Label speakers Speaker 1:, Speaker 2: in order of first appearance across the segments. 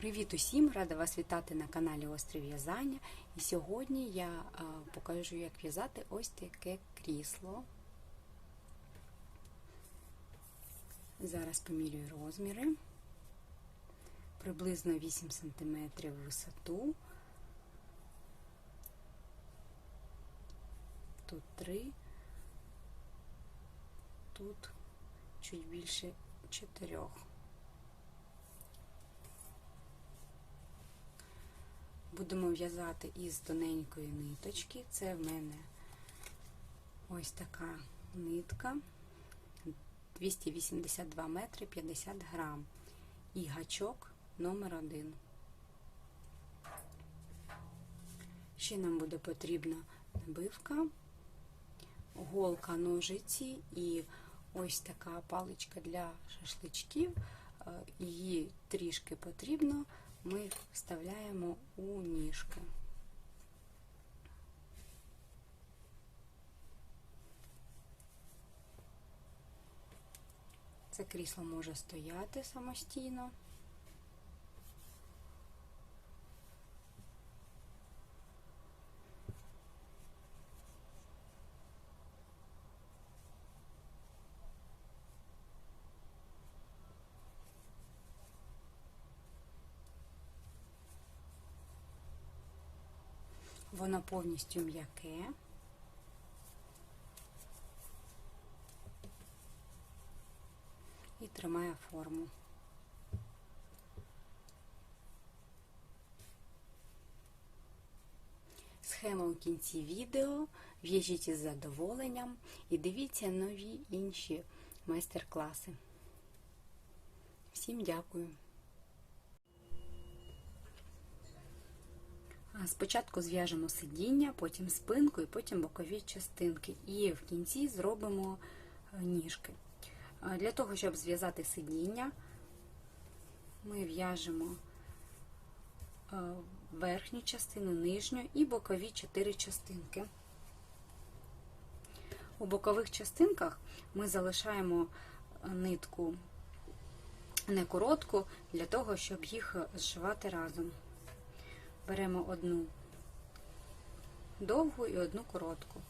Speaker 1: Привіт усім! Рада вас вітати на каналі Острів В'язання. І сьогодні я покажу, як в'язати ось таке крісло. Зараз помірюю розміри. Приблизно 8 см висоту. Тут 3, тут чуть більше 4. Будемо в'язати із тоненької ниточки. Це в мене ось така нитка 282 метри 50 грам. І гачок номер 1 Ще нам буде потрібна набивка, голка ножиці і ось така паличка для шашличків. Її трішки потрібно ми вставляємо у ніжки. Це крісло може стояти самостійно. Воно повністю м'яке. І тримає форму. Схема у кінці відео. В'яжіть із задоволенням і дивіться нові інші майстер-класи. Всім дякую! Спочатку зв'яжемо сидіння, потім спинку і потім бокові частинки. І в кінці зробимо ніжки. Для того, щоб зв'язати сидіння, ми в'яжемо верхню частину, нижню і бокові 4 частинки. У бокових частинках ми залишаємо нитку не коротку, для того, щоб їх зшивати разом беремо одну довгу і одну коротку.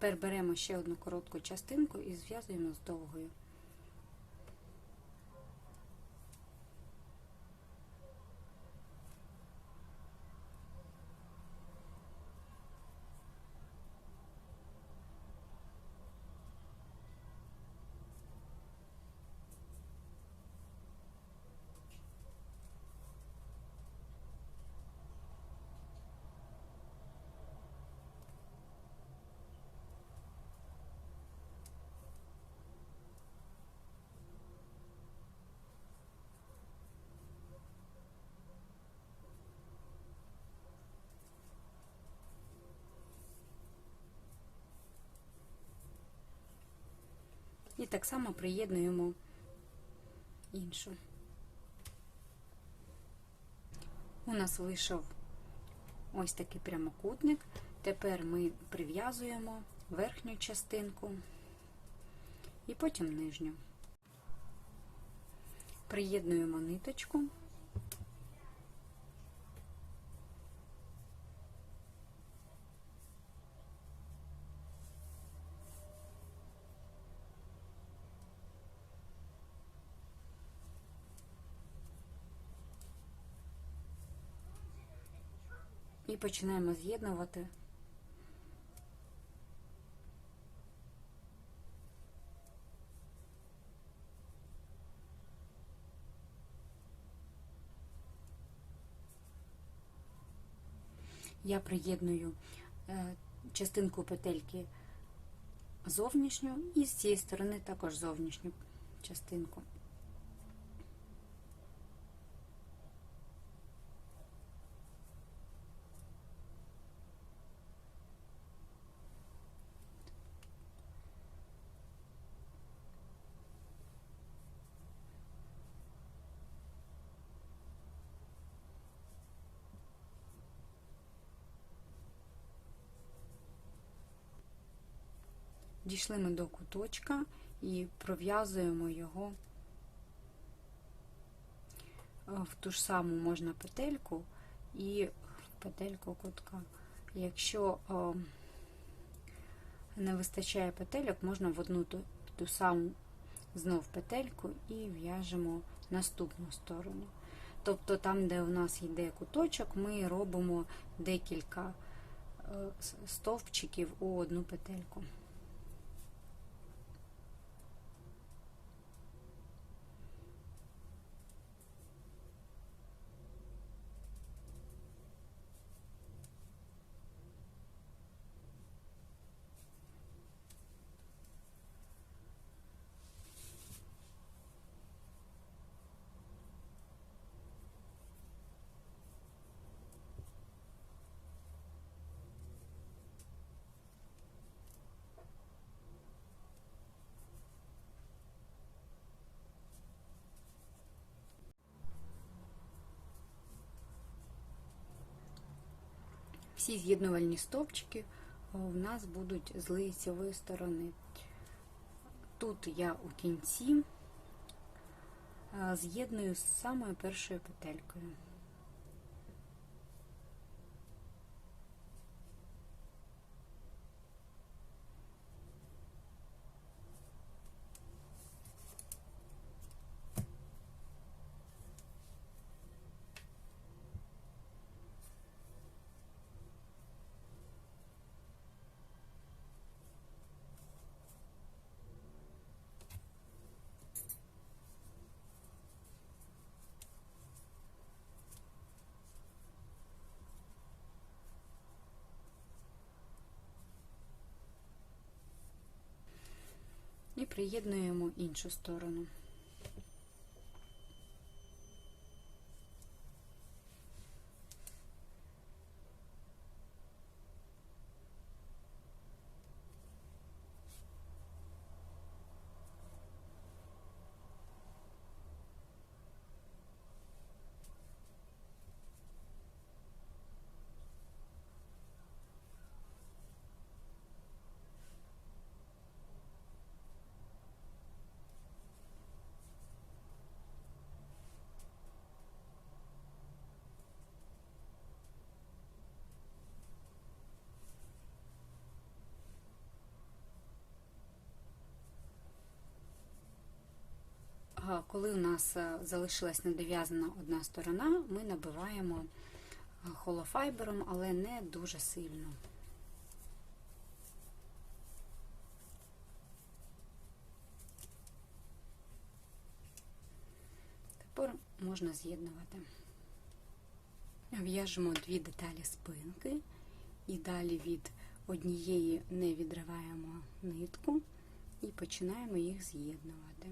Speaker 1: Тепер беремо ще одну коротку частинку і зв'язуємо з довгою. Так само приєднуємо іншу. У нас вийшов ось такий прямокутник. Тепер ми прив'язуємо верхню частинку і потім нижню. Приєднуємо ниточку. І починаємо з'єднувати. Я приєдную е, частинку петельки зовнішню і з цієї сторони також зовнішню частинку. Дійшли ми до куточка і пров'язуємо його е, в ту ж саму можна петельку і петельку кутка. Якщо о, не вистачає петельок, можна в одну ту, ту саму знов петельку і в'яжемо наступну сторону. Тобто там, де у нас йде куточок, ми робимо декілька е, стовпчиків у одну петельку. Всі з'єднувальні стовпчики у нас будуть з лицевої сторони. Тут я у кінці з'єдную з самою першою петелькою. Приєднуємо іншу сторону. Коли у нас е, залишилась недов'язана одна сторона, ми набиваємо е, холофайбером, але не дуже сильно. Тепер можна з'єднувати. В'яжемо дві деталі спинки і далі від однієї не відриваємо нитку і починаємо їх з'єднувати.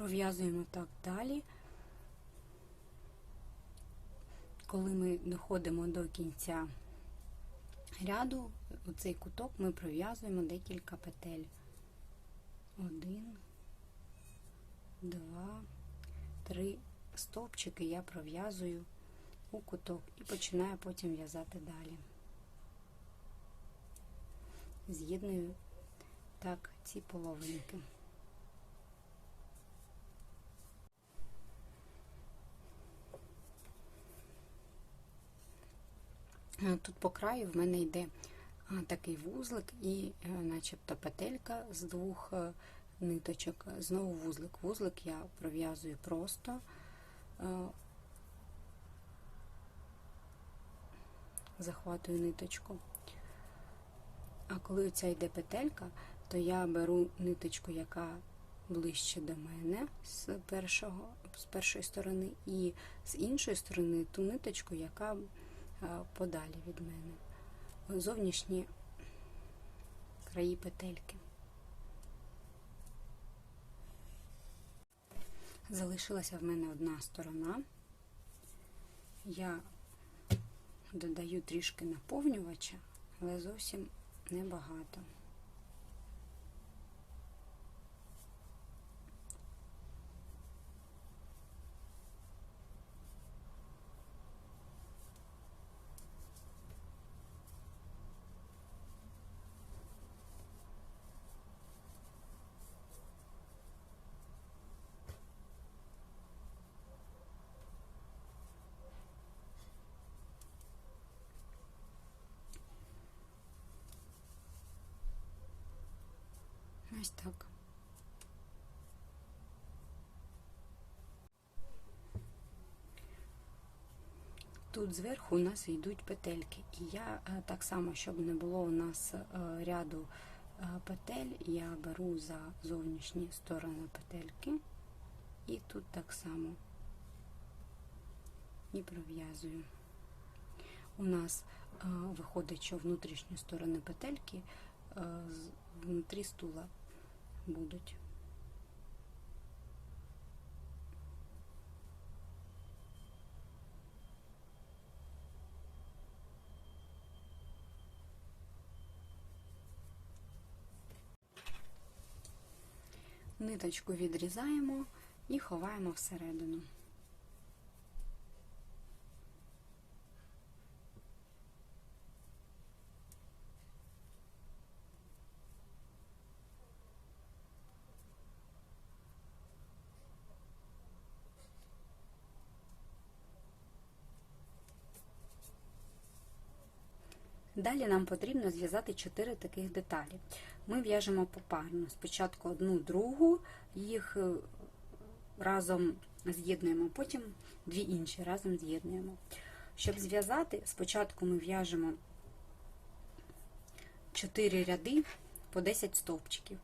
Speaker 1: Пров'язуємо так далі. коли ми доходимо до кінця ряду, у цей куток ми пров'язуємо декілька петель. Один, два, три стовпчики я пров'язую у куток і починаю потім в'язати далі. З'єдную так ці половинки. Тут по краю в мене йде такий вузлик і е, начебто петелька з двох е, ниточок. Знову вузлик. Вузлик я пров'язую просто. е, Захватую ниточку. А коли оця йде петелька, то я беру ниточку, яка ближче до мене з, першого, з першої сторони, і з іншої сторони ту ниточку, яка подалі від мене. Зовнішні краї петельки. Залишилася в мене одна сторона. Я додаю трішки наповнювача, але зовсім небагато. Ось так. Тут зверху у нас йдуть петельки. І я е, так само, щоб не було у нас е, ряду е, петель, я беру за зовнішні сторони петельки і тут так само і пров'язую. У нас виходить, що внутрішні сторони петельки внутрі стула будуть. Ниточку відрізаємо і ховаємо всередину. Далі нам потрібно зв'язати 4 таких деталі. Ми в'яжемо попарно. Спочатку одну другу, їх е, разом з'єднуємо, потім дві інші разом з'єднуємо. Щоб зв'язати, спочатку ми в'яжемо 4 ряди по 10 стовпчиків,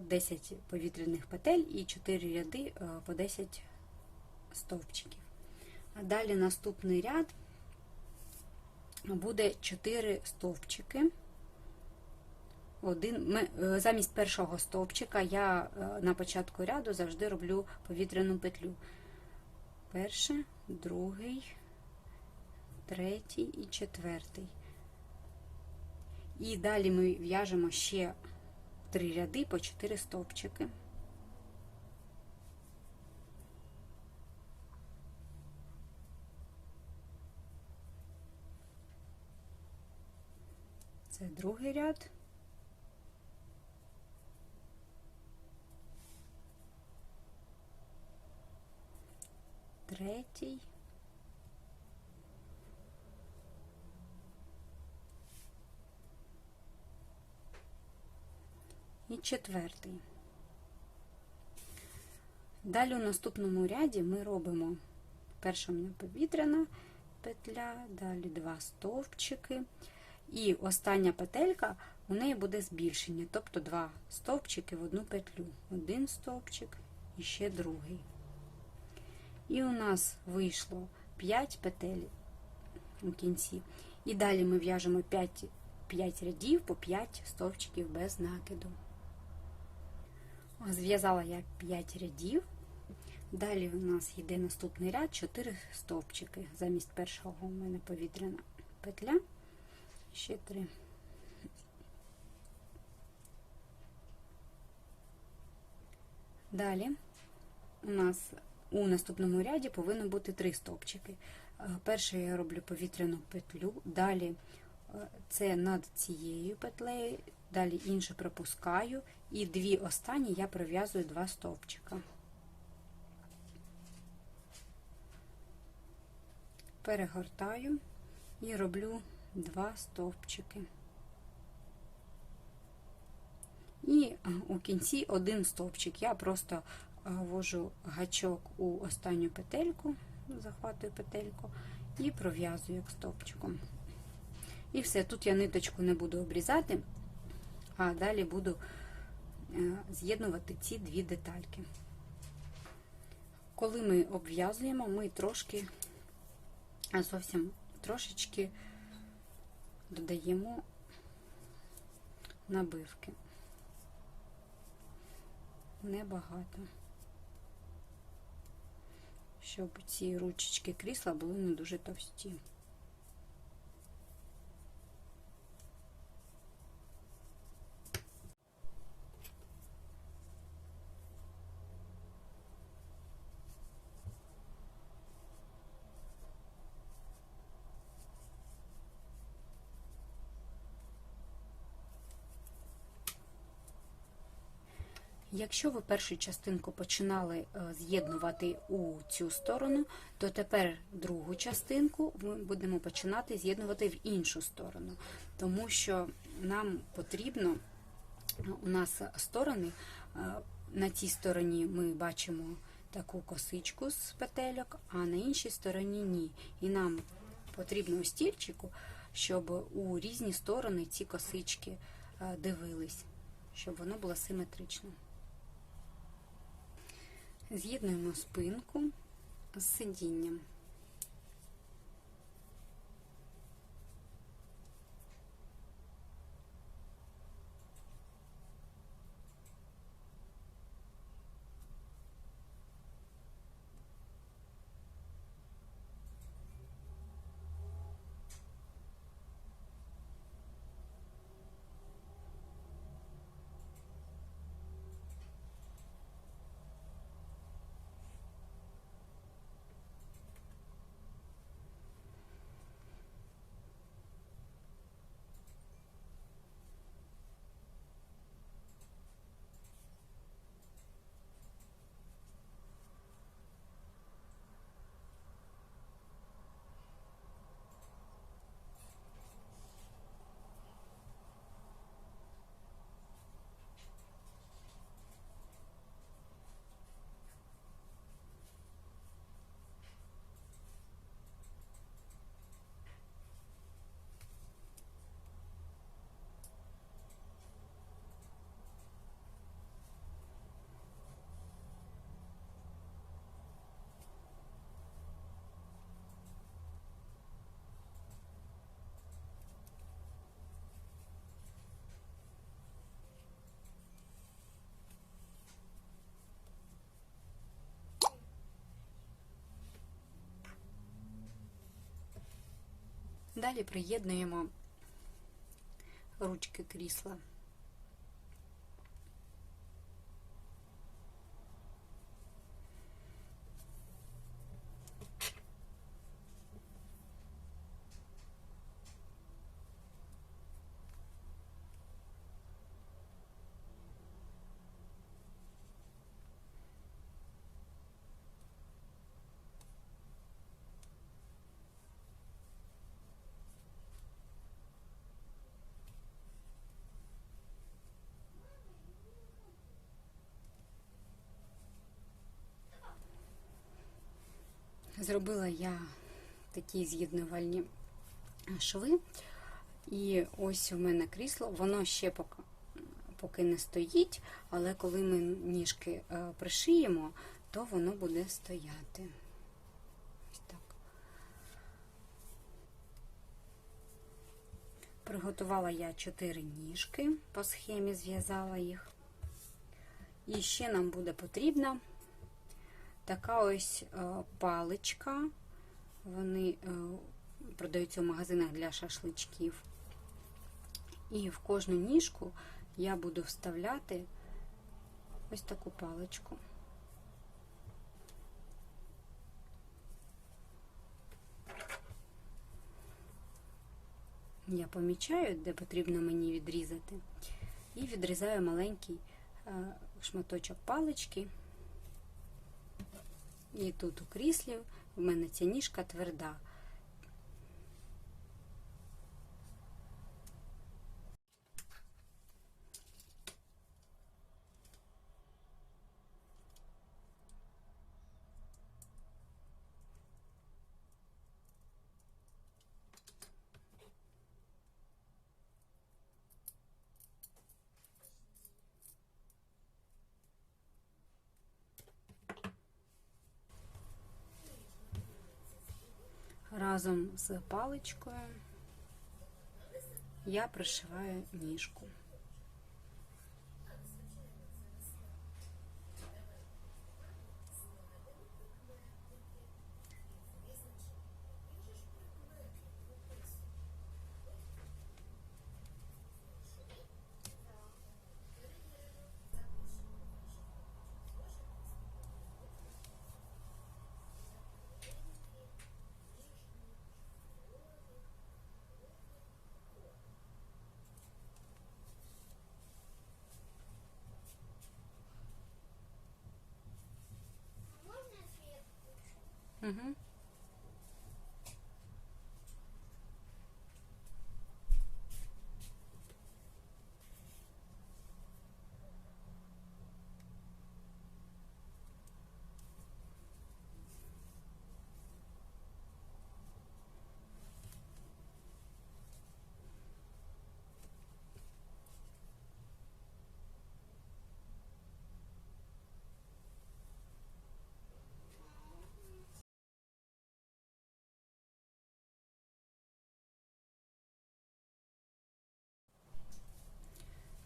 Speaker 1: 10 повітряних петель і 4 ряди е, по 10 стовпчиків. Далі наступний ряд буде 4 стовпчики. Один, ми, Замість першого стовпчика я на початку ряду завжди роблю повітряну петлю. Перший, другий, третій і четвертий. І далі ми в'яжемо ще три ряди по 4 стовпчики. Це другий ряд. Третій. І четвертий. Далі у наступному ряді ми робимо перша повітряна петля, далі два стовпчики. І остання петелька у неї буде збільшення, тобто два стовпчики в одну петлю. Один стовпчик і ще другий. І у нас вийшло 5 петель у кінці. І далі ми в'яжемо 5, 5 рядів по 5 стовпчиків без накиду. Зв'язала я 5 рядів. Далі у нас йде наступний ряд 4 стовпчики. Замість першого у мене повітряна петля. Ще 3. Далі у нас у наступному ряді повинно бути 3 стовпчики. Е, Перше я роблю повітряну петлю, далі е, це над цією петлею, далі іншу пропускаю, і дві останні я пров'язую два стовпчика. Перегортаю і роблю два стовпчики. І у кінці один стовпчик. Я просто ввожу гачок у останню петельку, захватую петельку і пров'язую як стовпчиком. І все, тут я ниточку не буду обрізати, а далі буду е, з'єднувати ці дві детальки. Коли ми обв'язуємо, ми трошки, зовсім трошечки додаємо набивки. Небагато. Щоб ці ручечки крісла були не дуже товсті. Якщо ви першу частинку починали е, з'єднувати у цю сторону, то тепер другу частинку ми будемо починати з'єднувати в іншу сторону, тому що нам потрібно у нас сторони, е, на цій стороні ми бачимо таку косичку з петельок, а на іншій стороні ні. І нам потрібно у стільчику, щоб у різні сторони ці косички е, дивились, щоб воно було симетрично. З'єднуємо спинку з сидінням. Далі приєднуємо ручки крісла. Зробила я такі з'єднувальні шви. І ось у мене крісло, воно ще поки, поки не стоїть, але коли ми ніжки е, пришиємо, то воно буде стояти. Ось так. Приготувала я 4 ніжки, по схемі зв'язала їх. І ще нам буде потрібна така ось е, паличка. Вони е, продаються в магазинах для шашличків. І в кожну ніжку я буду вставляти ось таку паличку. Я помічаю, де потрібно мені відрізати, і відрізаю маленький е, шматочок палички. І тут у кріслі в мене ця ніжка тверда. Разом з паличкою я пришиваю ніжку. Mm-hmm.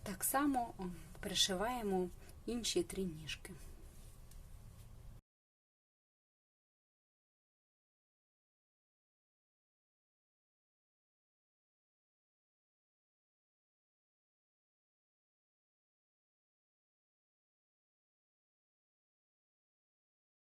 Speaker 1: Так само пришиваємо інші три ніжки.